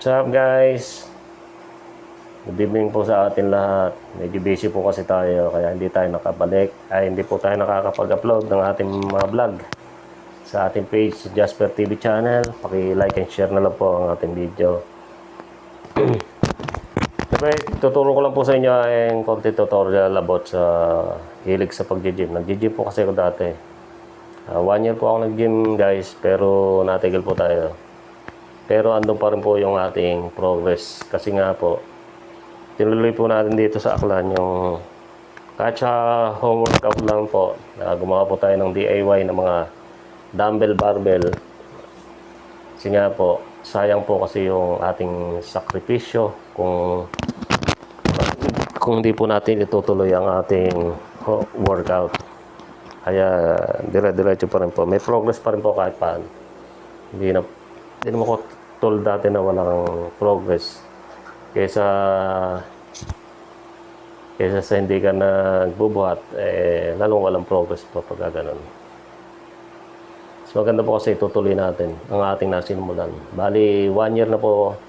What's up guys? Good evening po sa atin lahat. Medyo busy po kasi tayo kaya hindi tayo nakabalik. Ay hindi po tayo nakakapag-upload ng ating mga vlog sa ating page Jasper TV channel. Paki-like and share na lang po ang ating video. Siyempre, tuturo ko lang po sa inyo ang konti tutorial about sa hilig sa pag-gym. Nag-gym po kasi ako dati. Ah, one year po ako nag-gym guys, pero natigil po tayo. Pero andun pa rin po yung ating progress. Kasi nga po, tinuloy po natin dito sa Aklan yung sa home workout lang po, na gumawa po tayo ng DIY ng mga dumbbell barbell. Kasi nga po, sayang po kasi yung ating sakripisyo kung kung hindi po natin itutuloy ang ating workout. Kaya dire-diretso pa rin po. May progress pa rin po kahit paano. Hindi na hindi naman ko told dati na walang progress. Kaysa kaysa sa hindi ka nagbubuhat, eh, lalong walang progress po pag ganun. Mas maganda po kasi itutuloy natin ang ating nasinumulan. Bali, one year na po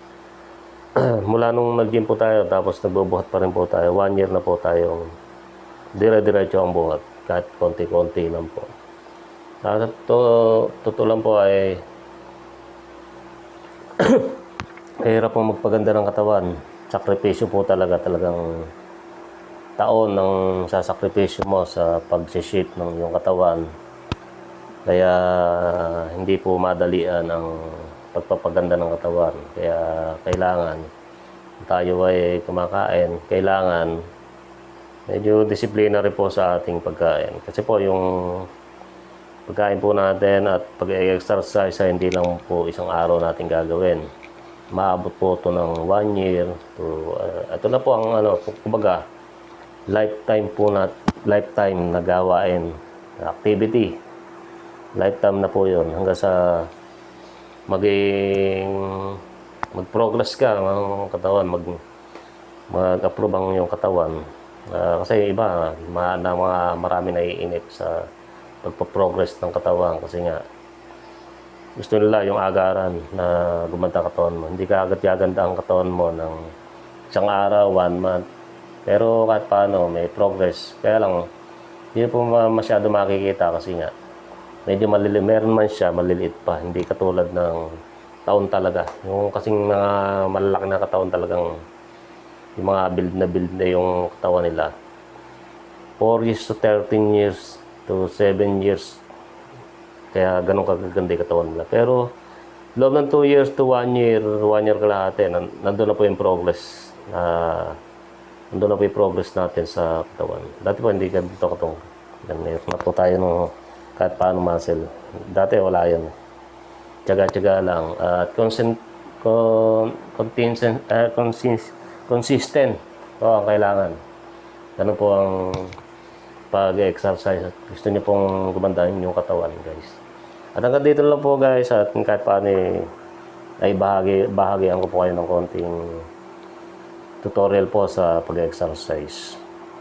mula nung nag-gym po tayo, tapos nagbubuhat pa rin po tayo. One year na po tayong dire-diretso ang buhat. Kahit konti-konti lang po. To, totoo lang po ay Mahirap po magpaganda ng katawan. Sakripisyo po talaga, talagang taon ng sasakripisyo mo sa pag-shape ng iyong katawan. Kaya hindi po madalian ang pagpapaganda ng katawan. Kaya kailangan tayo ay kumakain, kailangan medyo disiplina rin po sa ating pagkain. Kasi po yung pagkain po natin at pag-exercise ay hindi lang po isang araw natin gagawin. Maabot po ito ng one year to, uh, ito na po ang ano, kumbaga, lifetime po na, lifetime na gawain, activity. Lifetime na po yun hanggang sa maging mag-progress ka ang katawan, mag mag-approve ang iyong katawan. Ah, kasi iba, ma, na mga marami naiinip sa pagpa-progress ng katawan kasi nga gusto nila yung agaran na gumanda katawan mo. Hindi ka agad gaganda ang katawan mo ng isang araw, one month. Pero kahit paano, may progress. Kaya lang, hindi po ma- masyado makikita kasi nga, medyo maliliit. Meron man siya, maliliit pa. Hindi katulad ng taon talaga. Yung kasing mga malalaki na katawan talagang yung mga build na build na yung katawan nila. 4 years to 13 years to 7 years kaya ganun kagaganda yung katawan nila. Pero, loob ng 2 years to 1 year, 1 year kalahati, nan- nandun na po yung progress. na nandun na po yung progress natin sa katawan. Dati po hindi ganito katong. Ganito na po tayo ng kahit paano muscle. Dati wala yan. Tsaga-tsaga lang. At consent, con, consistent, uh, consist, consistent. Oo, ang kailangan. Ganun po ang pag-exercise. Gusto niyo pong gumandahin yung katawan, guys. At hanggang dito lang po, guys. At kahit paano eh, ay bahagi, bahagian ko po kayo ng konting tutorial po sa pag-exercise.